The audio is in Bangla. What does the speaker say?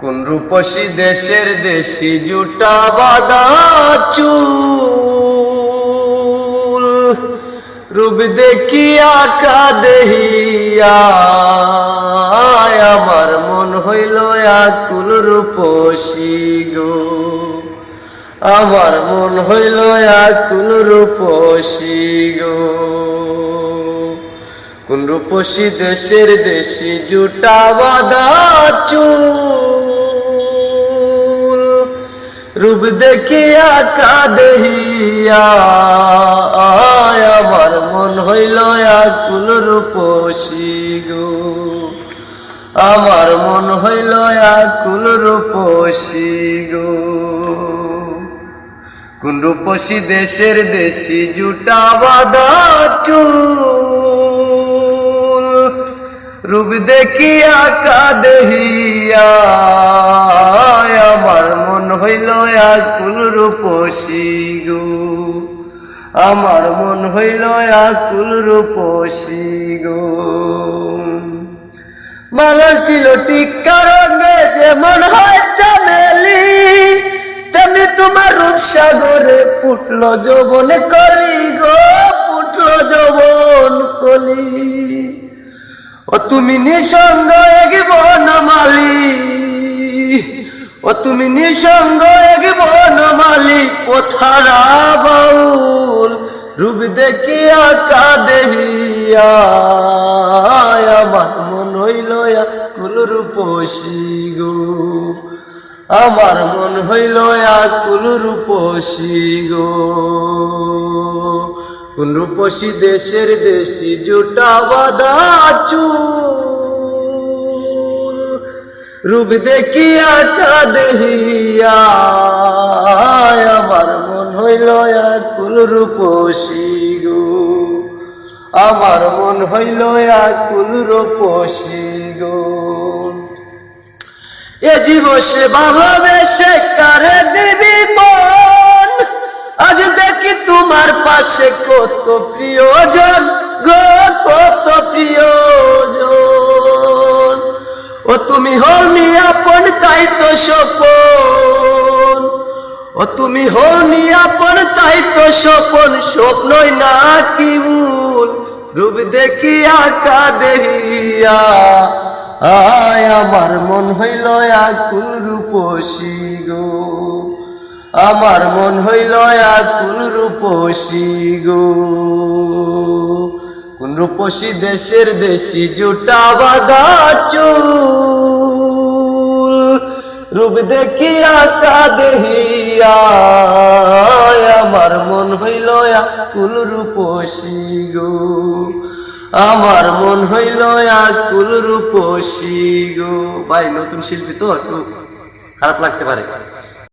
কোন রূপসী দেশের দেশি জুটা বাদা চুল? রূপ দেখিয়া কাদেহিয়া আমার মন হইল আকুল রূপসী গো। আমার মন হইল আকুল রূপসী গো। কোন রূপসী দেশের দেশি জুটা বাদা চুল? রূপ দেখিয়া কাদহিয়া আমার মন হইল আকুল রূপসী গো। আমার মন হইল আকুল রূপসী গো। কোন রূপসী দেশের দেশি জুটা বাদা চুল, রূপ দেখিয়া কাদহিয়া হইল আকুল রূপসী গো। আমার মন হইল আকুল রূপসী গো। মালার ছিল টিকা রঙে, যেমন হয় চামেলি, তেমনি তোমার রূপসাগরে ফুটল যৌবন কলি গো, ফুটলো যৌবন কলি। ও তুমি নিঃসঙ্গ এক বনমালি। ও তুমি নিঃসঙ্গ এক বনমালি পোথারা বাউল রূপ দেখিয়া কাদেহিয়া। আমার মন হইল কুল রূপসী গো আমার মন হইল আকুল রূপসী গো কোন রূপসী দেশের দেশি জুটা বাদা চুল রূপ দেখিয়া কাদহিয়া আমার মন হইল আকুল রূপসী গো। আমার মন হইল আকুল রূপসী গো। এ জীব সে ভালোবেসে কারে দিবি মন? আজ দেখি তোমার পাশে কত প্রিয়জন গো, কত ও তুমি হলমি আপন, তাই তো স্বপন। ও তুমি হলমি আপন, তাই তো স্বপন, স্বপ্নই না কি মূল। রূপ দেখিয়া কাদেহিয়া, আয় আমার মন হইল আকুল রূপসী গো। আমার মন হইল আকুল রূপসী গো। রূপসী দেশের দেশি জুটা বাদা চুল। রূপ দেখিয়া কাদহিয়া আমার মন হইল আকুল রূপসী গো। আমার মন হইল আকুল রূপসী গো। ভাই, নতুন শিল্পী তো একটু খারাপ লাগতে পারে।